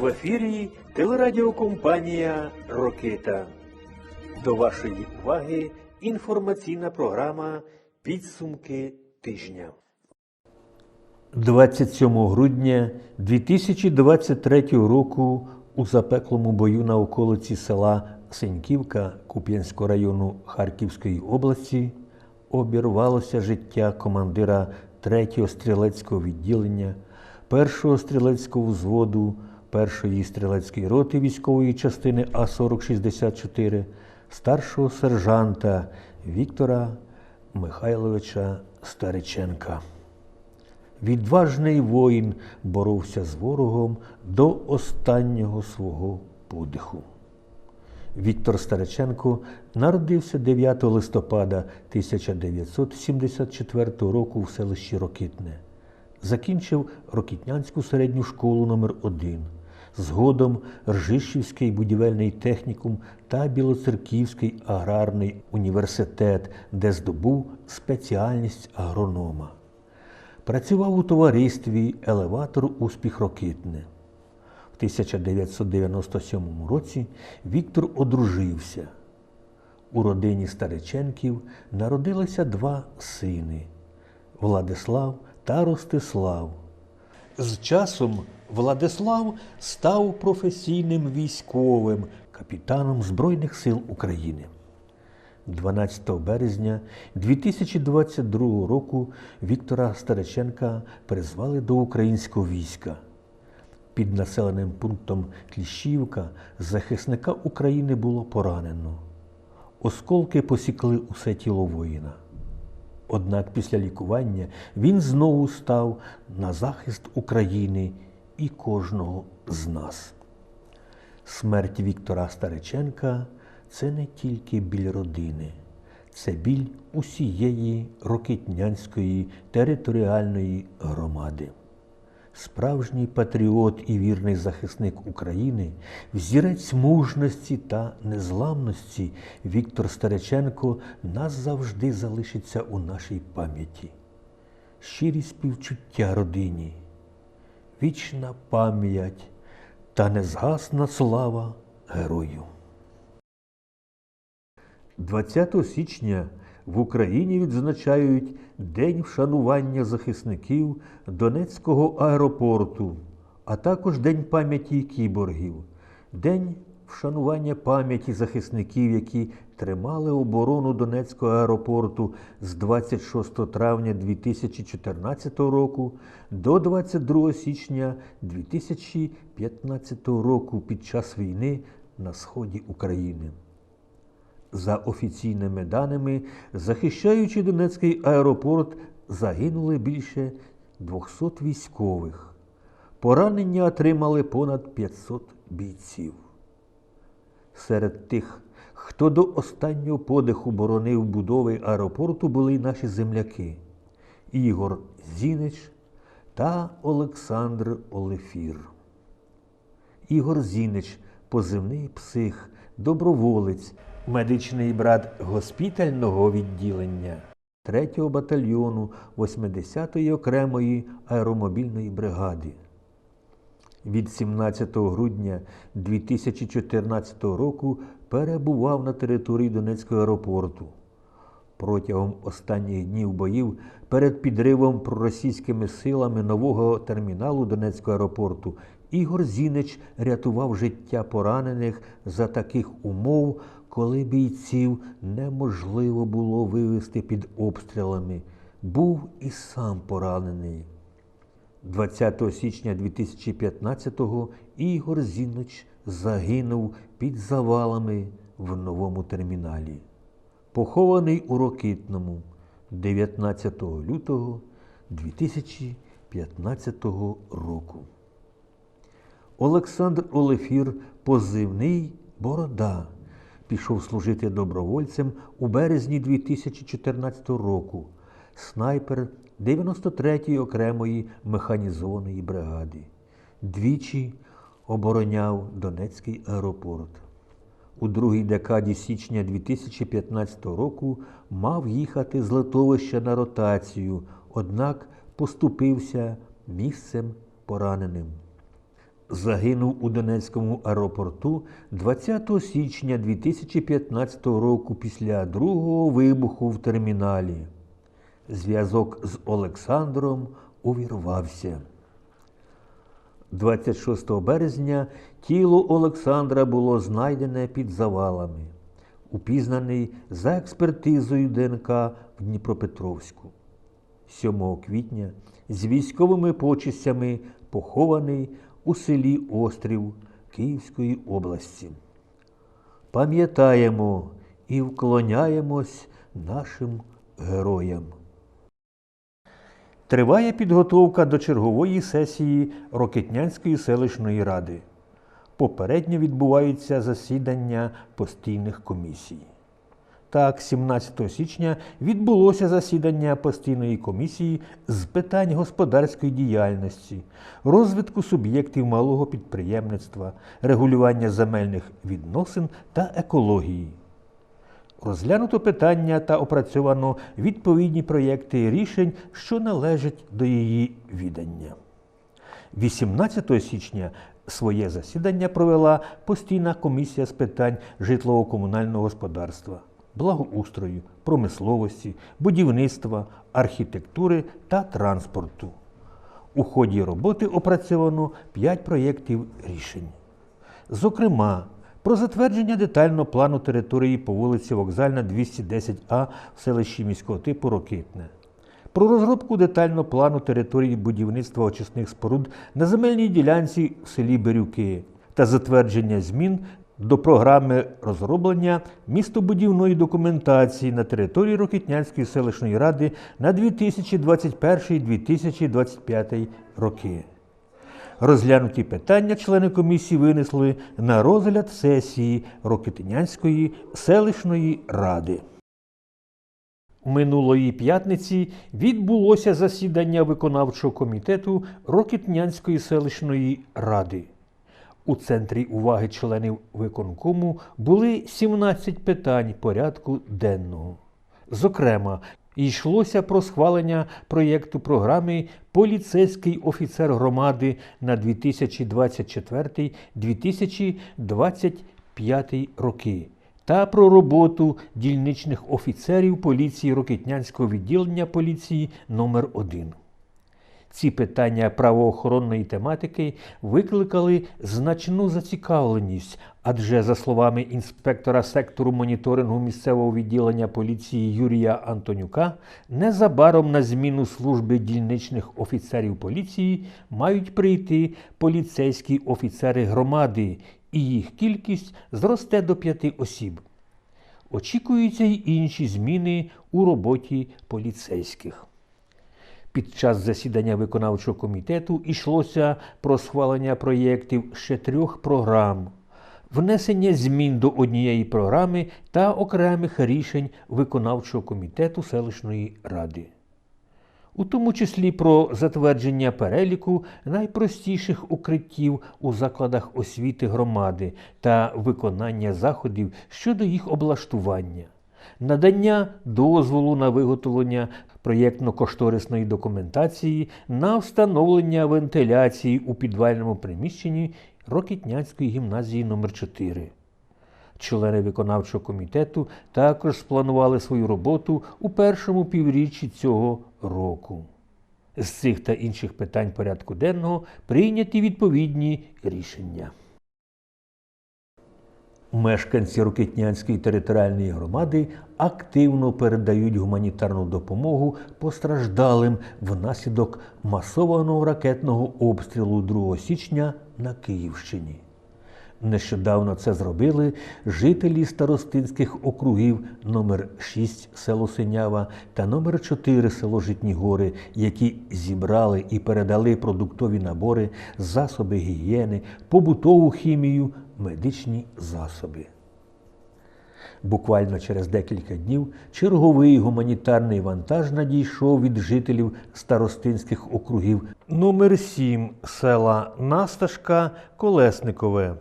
В ефірі телерадіокомпанія Рокита. До вашої уваги інформаційна програма Підсумки тижня. 27 грудня 2023 року у запеклому бою на околиці села Сеньківка Куп'янського району Харківської області обірвалося життя командира 3-го стрілецького відділення, 1-го стрілецького взводу, 1-ї стрілецької роти військової частини А-4064, старшого сержанта Віктора Михайловича Стариченка. Відважний воїн боровся з ворогом до останнього свого подиху. Віктор Стариченко народився 9 листопада 1974 року в селищі Рокитне. Закінчив Рокітнянську середню школу номер 1 Згодом Ржищівський будівельний технікум та Білоцерківський аграрний університет, де здобув спеціальність агронома. Працював у товаристві Елеватор Успіх Рокитне. В 1997 році Віктор одружився. У родині Стариченків народилися два сини Владислав та Ростислав. З часом Владислав став професійним військовим капітаном Збройних сил України. 12 березня 2022 року Віктора Стариченка призвали до українського війська. Під населеним пунктом Кліщівка захисника України було поранено. Осколки посікли усе тіло воїна. Однак після лікування він знову став на захист України і кожного з нас. Смерть Віктора Стариченка це не тільки біль родини, це біль усієї Рокитнянської територіальної громади. Справжній патріот і вірний захисник України, взірець мужності та незламності Віктор Стариченко назавжди залишиться у нашій пам'яті. Щирі співчуття родині, вічна пам'ять та незгасна слава герою. 20 січня в Україні відзначають День вшанування захисників Донецького аеропорту, а також День пам'яті кіборгів, День вшанування пам'яті захисників, які тримали оборону Донецького аеропорту з 26 травня 2014 року до 22 січня 2015 року під час війни на сході України. За офіційними даними, захищаючи Донецький аеропорт, загинули більше 200 військових. Поранення отримали понад 500 бійців. Серед тих, хто до останнього подиху боронив будови аеропорту, були й наші земляки Ігор Зінич та Олександр Олефір. Ігор Зінич, позивний псих, доброволець, медичний брат госпітального відділення 3-го батальйону 80-ї окремої аеромобільної бригади. Від 17 грудня 2014 року перебував на території Донецького аеропорту. Протягом останніх днів боїв перед підривом проросійськими силами нового терміналу Донецького аеропорту Ігор Зінич рятував життя поранених за таких умов, коли бійців неможливо було вивести під обстрілами. Був і сам поранений. 20 січня 2015-го Ігор Зінич загинув під завалами в новому терміналі. Похований у Рокитному 19 лютого 2015 року. Олександр Олефір, позивний Борода, пішов служити добровольцем у березні 2014 року, снайпер 93-ї окремої механізованої бригади. Двічі обороняв Донецький аеропорт. У другій декаді січня 2015 року мав їхати з литовища на ротацію, однак поступився місцем пораненим. загинув у Донецькому аеропорту 20 січня 2015 року після другого вибуху в терміналі. Зв'язок з Олександром увірвався. 26 березня тіло Олександра було знайдене під завалами, упізнаний за експертизою ДНК в Дніпропетровську. 7 квітня з військовими почистями похований у селі Острів Київської області. Пам'ятаємо і вклоняємось нашим героям. Триває підготовка до чергової сесії Рокетнянської селищної ради. Попередньо відбуваються засідання постійних комісій. Так, 17 січня відбулося засідання постійної комісії з питань господарської діяльності, розвитку суб'єктів малого підприємництва, регулювання земельних відносин та екології. Розглянуто питання та опрацьовано відповідні проєкти рішень, що належать до її відання. 18 січня своє засідання провела постійна комісія з питань житлово-комунального господарства, благоустрою, промисловості, будівництва, архітектури та транспорту. У ході роботи опрацьовано 5 проєктів рішень. Зокрема, про затвердження детального плану території по вулиці Вокзальна 210А в селищі міського типу Рокитне. Про розробку детального плану території будівництва очисних споруд на земельній ділянці в селі Бирюки та затвердження змін до програми розроблення містобудівної документації на території Рокитнянської селищної ради на 2021-2025 роки. Розглянуті питання члени комісії винесли на розгляд сесії Рокитинянської селищної ради. Минулої п'ятниці відбулося засідання виконавчого комітету Рокитнянської селищної ради. У центрі уваги членів виконкому були 17 питань порядку денного. Зокрема, йшлося про схвалення проєкту програми Поліцейський офіцер громади на 2024-2025 роки та про роботу дільничних офіцерів поліції Рокитнянського відділення поліції номер 1 ці питання правоохоронної тематики викликали значну зацікавленість, адже, за словами інспектора сектору моніторингу місцевого відділення поліції Юрія Антонюка, незабаром на зміну служби дільничних офіцерів поліції мають прийти поліцейські офіцери громади, і їх кількість зросте до п'яти осіб. Очікуються й інші зміни у роботі поліцейських. Під час засідання виконавчого комітету йшлося про схвалення проєктів ще трьох програм, внесення змін до однієї програми та окремих рішень виконавчого комітету селищної ради. У тому числі про затвердження переліку найпростіших укриттів у закладах освіти громади та виконання заходів щодо їх облаштування надання дозволу на виготовлення проєктно-кошторисної документації на встановлення вентиляції у підвальному приміщенні Рокітнянської гімназії номер 4 Члени виконавчого комітету також спланували свою роботу у першому півріччі цього року. З цих та інших питань порядку денного прийняті відповідні рішення. Мешканці Рокитнянської територіальної громади активно передають гуманітарну допомогу постраждалим внаслідок масованого ракетного обстрілу 2 січня на Київщині. Нещодавно це зробили жителі старостинських округів номер 6 село Синява та номер 4 село Житні Гори, які зібрали і передали продуктові набори, засоби гігієни, побутову хімію, медичні засоби. Буквально через декілька днів черговий гуманітарний вантаж надійшов від жителів старостинських округів номер 7 села Насташка Колесникове,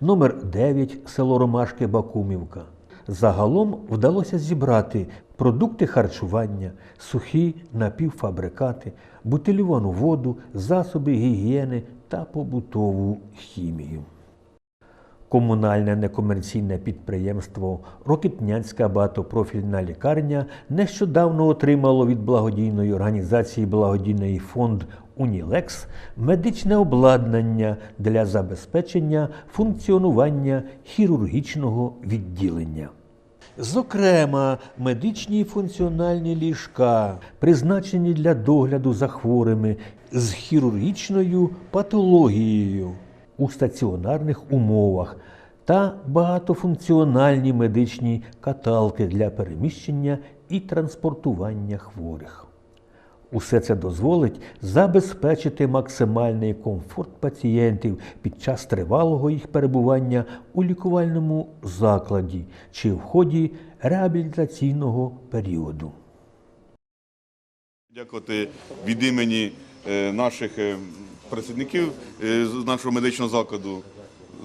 номер 9 село Ромашки Бакумівка. Загалом вдалося зібрати продукти харчування, сухі напівфабрикати, бутильовану воду, засоби гігієни та побутову хімію. Комунальне некомерційне підприємство Рокитнянська багатопрофільна лікарня нещодавно отримало від благодійної організації Благодійний фонд Унілекс медичне обладнання для забезпечення функціонування хірургічного відділення. Зокрема, медичні функціональні ліжка, призначені для догляду за хворими з хірургічною патологією у стаціонарних умовах та багатофункціональні медичні каталки для переміщення і транспортування хворих. Усе це дозволить забезпечити максимальний комфорт пацієнтів під час тривалого їх перебування у лікувальному закладі чи в ході реабілітаційного періоду. Дякувати від імені е, наших е, працівників е, з нашого медичного закладу,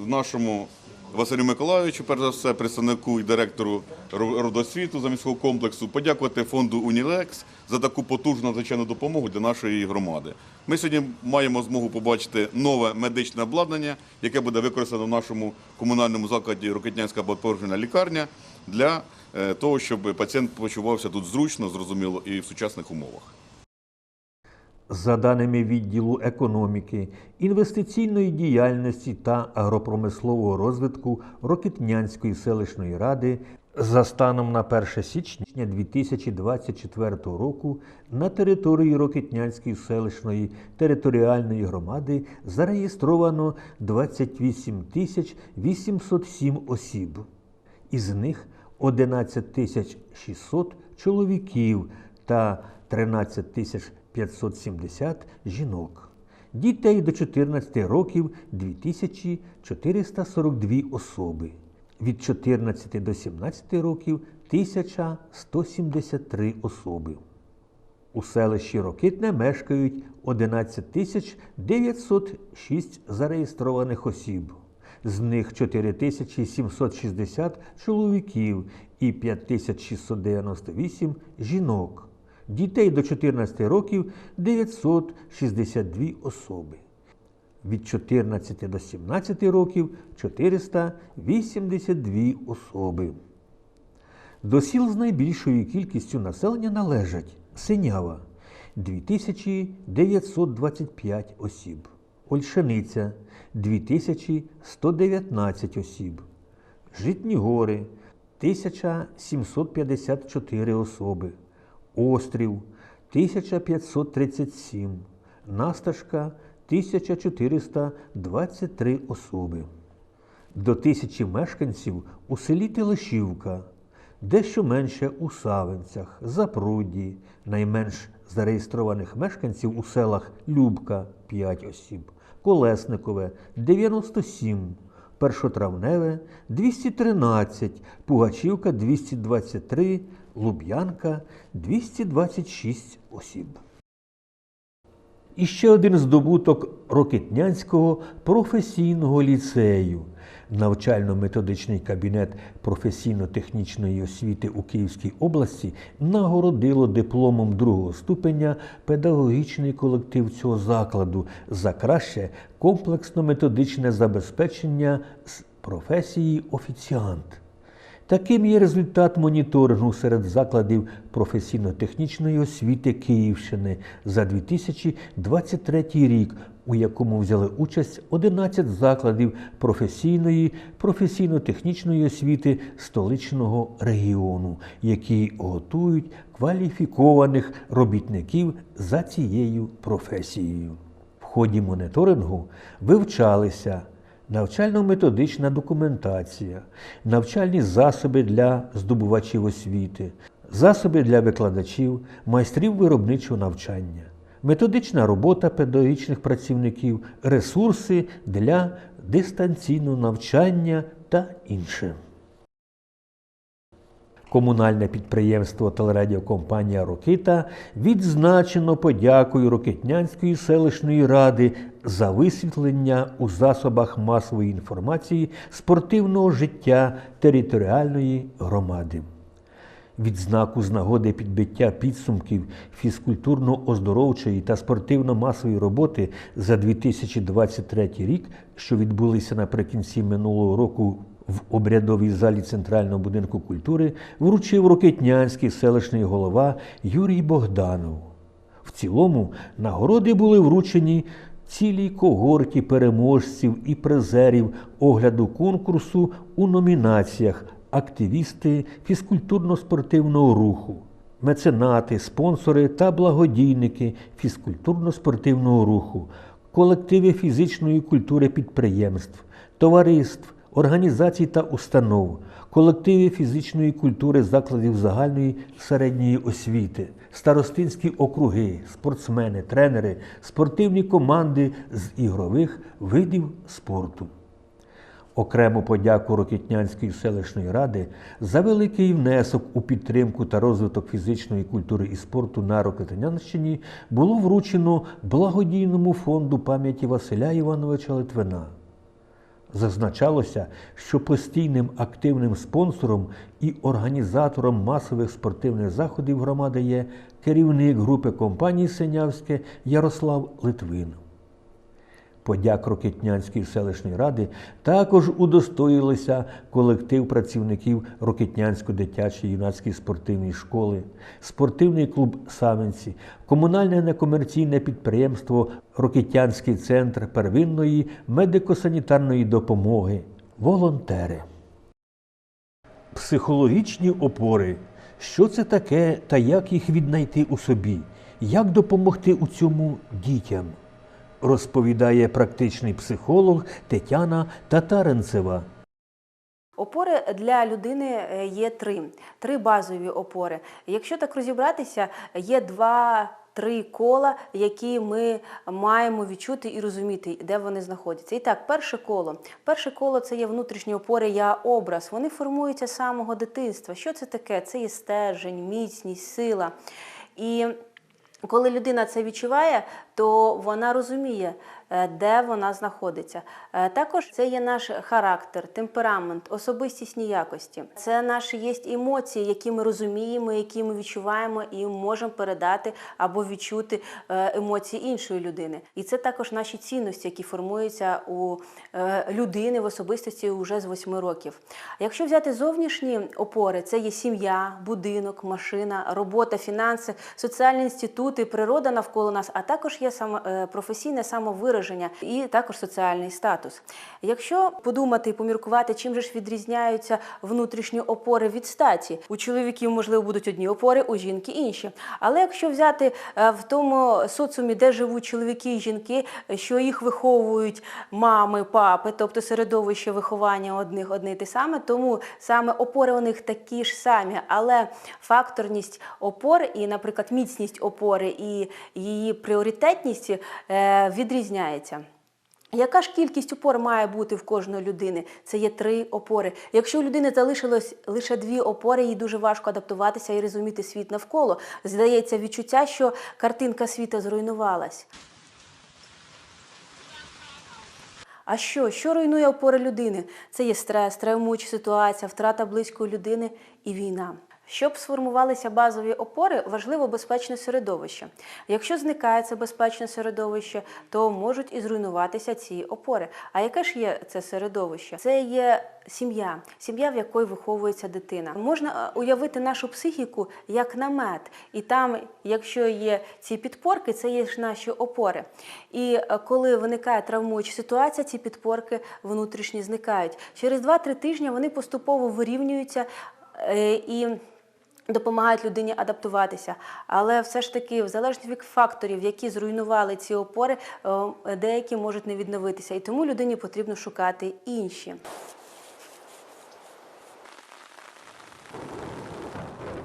нашому Василю Миколайовичу, перш за все, представнику і директору Ро- родосвіту заміського комплексу, подякувати фонду Унілекс за таку потужну надзвичайну допомогу для нашої громади. Ми сьогодні маємо змогу побачити нове медичне обладнання, яке буде використано в нашому комунальному закладі Рокетнянська багатопрофільна лікарня для е, того, щоб пацієнт почувався тут зручно, зрозуміло і в сучасних умовах. За даними відділу економіки, інвестиційної діяльності та агропромислового розвитку Рокітнянської селищної ради за станом на 1 січня 2024 року на території Рокітнянської селищної територіальної громади зареєстровано 28 тисяч 807 осіб. Із них 11 тисяч 600 чоловіків та 13 тисяч 570 жінок. Дітей до 14 років 2442 особи. Від 14 до 17 років 1173 особи. У селищі Рокитне мешкають 11 тисяч 906 зареєстрованих осіб. З них 4760 чоловіків і 5698 жінок. Дітей до 14 років 962 особи. Від 14 до 17 років 482 особи. До сіл з найбільшою кількістю населення належать Синява 2925 осіб, Ольшаниця 2119 осіб, Житні Гори 1754 особи, Острів 1537, Насташка 1423 особи. До тисячі мешканців у селі Телешівка, дещо менше у Савинцях, Запрудді, найменш зареєстрованих мешканців у селах Любка 5 осіб, Колесникове 97, Першотравневе 213, Пугачівка 223, Луб'янка 226 осіб. І ще один здобуток Рокитнянського професійного ліцею. Навчально-методичний кабінет професійно-технічної освіти у Київській області нагородило дипломом другого ступеня педагогічний колектив цього закладу за краще комплексно-методичне забезпечення з професії офіціант. Таким є результат моніторингу серед закладів професійно-технічної освіти Київщини за 2023 рік, у якому взяли участь 11 закладів професійної, професійно-технічної освіти столичного регіону, які готують кваліфікованих робітників за цією професією. В ході моніторингу вивчалися навчально-методична документація, навчальні засоби для здобувачів освіти, засоби для викладачів, майстрів виробничого навчання, методична робота педагогічних працівників, ресурси для дистанційного навчання та інше. Комунальне підприємство телерадіокомпанія Рокита відзначено подякою Рокитнянської селищної ради за висвітлення у засобах масової інформації спортивного життя територіальної громади. відзнаку з нагоди підбиття підсумків фізкультурно-оздоровчої та спортивно-масової роботи за 2023 рік, що відбулися наприкінці минулого року в обрядовій залі Центрального будинку культури, вручив Рокетнянський селищний голова Юрій Богданов. В цілому нагороди були вручені цілій когорті переможців і призерів огляду конкурсу у номінаціях активісти фізкультурно-спортивного руху, меценати, спонсори та благодійники фізкультурно-спортивного руху, колективи фізичної культури підприємств, товариств, організацій та установ, колективи фізичної культури закладів загальної середньої освіти, старостинські округи, спортсмени, тренери, спортивні команди з ігрових видів спорту. Окрему подяку Рокітнянської селищної ради за великий внесок у підтримку та розвиток фізичної культури і спорту на Рокетнянщині було вручено благодійному фонду пам'яті Василя Івановича Литвина. Зазначалося, що постійним активним спонсором і організатором масових спортивних заходів громади є керівник групи компанії Синявське Ярослав Литвин. Подяк Рокетнянської селищної ради також удостоїлися колектив працівників Рокетнянської дитячої юнацької спортивної школи, спортивний клуб Савинці, комунальне некомерційне підприємство Рокетянський центр первинної медико-санітарної допомоги, волонтери. Психологічні опори. Що це таке та як їх віднайти у собі? Як допомогти у цьому дітям? Розповідає практичний психолог Тетяна Татаренцева. Опори для людини е, є три, три базові опори. Якщо так розібратися, є два. Три кола, які ми маємо відчути і розуміти, де вони знаходяться. І так, перше коло. Перше коло це є внутрішні опори, я образ. Вони формуються з самого дитинства. Що це таке? Це є стержень, міцність, сила. І коли людина це відчуває, то вона розуміє, де вона знаходиться. Е, Також це є наш характер, темперамент, особистісні якості. Це наші є емоції, які ми розуміємо, які ми відчуваємо і можемо передати або відчути е, емоції іншої людини. І це також наші цінності, які формуються у е, людини в особистості вже з 8 років. Якщо взяти зовнішні опори, це є сім'я, будинок, машина, робота, фінанси, соціальні інститути, природа навколо нас, а також є е, професійне самовираження і також соціальний статус. Якщо подумати і поміркувати, чим же ж відрізняються внутрішні опори від статі, у чоловіків можливо будуть одні опори, у жінки інші. Але якщо взяти е, в тому соціумі, де живуть чоловіки і жінки, що їх виховують мами, папи, тобто середовище виховання одних одне й те саме, тому саме опори у них такі ж самі, але факторність опор і, наприклад, міцність опори і її пріоритетність е, відрізняється. Яка ж кількість опор має бути в кожної людини? Це є три опори. Якщо у людини залишилось лише дві опори, їй дуже важко адаптуватися і розуміти світ навколо. Здається, відчуття, що картинка світа зруйнувалась. А що? Що руйнує опори людини? Це є стрес, травмуюча ситуація, втрата близької людини і війна. Щоб сформувалися базові опори, важливо безпечне середовище. Якщо зникає це безпечне середовище, то можуть і зруйнуватися ці опори. А яке ж є це середовище? Це є сім'я, сім'я, в якої виховується дитина. Можна е, уявити нашу психіку як намет, і там, якщо є ці підпорки, це є ж наші опори. І е, коли виникає травмуюча ситуація, ці підпорки внутрішні зникають. Через 2-3 тижні вони поступово вирівнюються е, і допомагають людині адаптуватися. Але все ж таки, в залежності від факторів, які зруйнували ці опори, е, деякі можуть не відновитися. І тому людині потрібно шукати інші.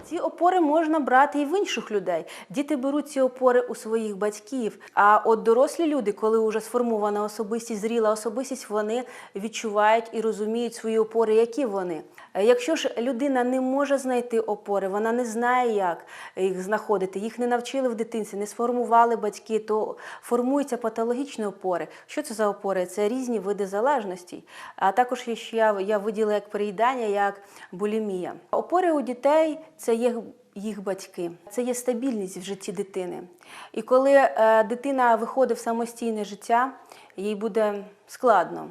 Ці опори можна брати і в інших людей. Діти беруть ці опори у своїх батьків. А от дорослі люди, коли вже сформована особистість, зріла особистість, вони відчувають і розуміють свої опори, які вони. Е, Якщо ж людина не може знайти опори, вона не знає, як їх знаходити, їх не навчили в дитинстві, не сформували батьки, то формуються патологічні опори. Що це за опори? Це різні види залежностей. А також я, я виділа як переїдання, як булімія. Опори у дітей це дає їх батьки. Це є стабільність в житті дитини. І коли е, дитина виходить в самостійне життя, їй буде складно.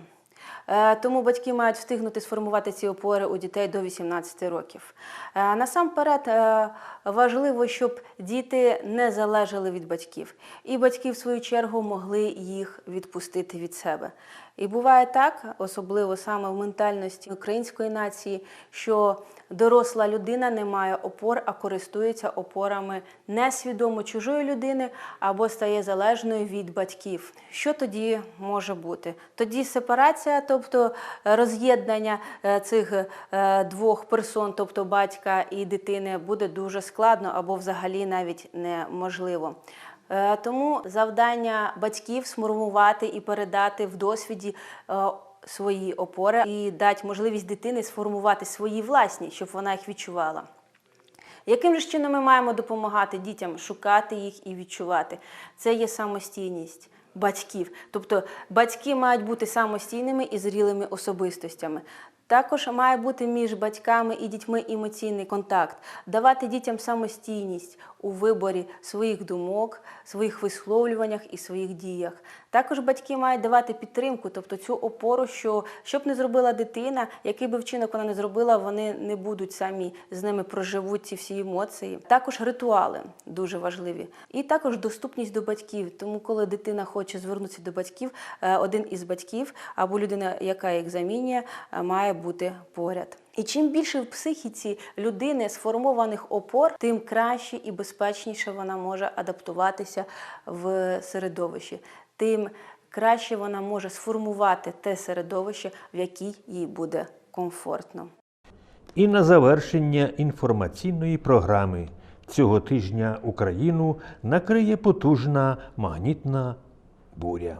Е, Тому батьки мають встигнути сформувати ці опори у дітей до 18 років. Е, Насамперед е, важливо, щоб діти не залежали від батьків, і батьки, в свою чергу, могли їх відпустити від себе. І буває так, особливо саме в ментальності української нації, що доросла людина не має опор, а користується опорами несвідомо чужої людини або стає залежною від батьків. Що тоді може бути? Тоді сепарація, тобто е, роз'єднання е, цих е, двох персон, тобто батька і дитини, буде дуже складно або взагалі навіть неможливо. Тому завдання батьків сформувати і передати в досвіді свої опори і дати можливість дитини сформувати свої власні, щоб вона їх відчувала. Яким же чином ми маємо допомагати дітям шукати їх і відчувати? Це є самостійність батьків. Тобто батьки мають бути самостійними і зрілими особистостями. Також має бути між батьками і дітьми емоційний контакт, давати дітям самостійність у виборі своїх думок, своїх висловлюваннях і своїх діях. Також батьки мають давати підтримку, тобто цю опору, що щоб не зробила дитина, який би вчинок вона не зробила, вони не будуть самі з ними проживуть ці всі емоції. Також ритуали дуже важливі, і також доступність до батьків. Тому, коли дитина хоче звернутися до батьків, е, один із батьків або людина, яка їх замінює, е, має бути поряд. І чим більше в психіці людини сформованих опор, тим краще і безпечніше вона може адаптуватися в середовищі, тим краще вона може сформувати те середовище, в якій їй буде комфортно. І на завершення інформаційної програми цього тижня Україну накриє потужна магнітна буря.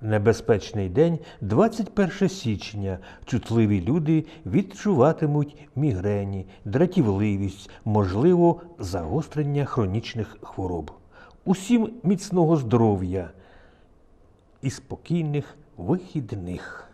Небезпечний день 21 січня. Чутливі люди відчуватимуть мігрені, дратівливість, можливо, загострення хронічних хвороб. Усім міцного здоров'я і спокійних вихідних.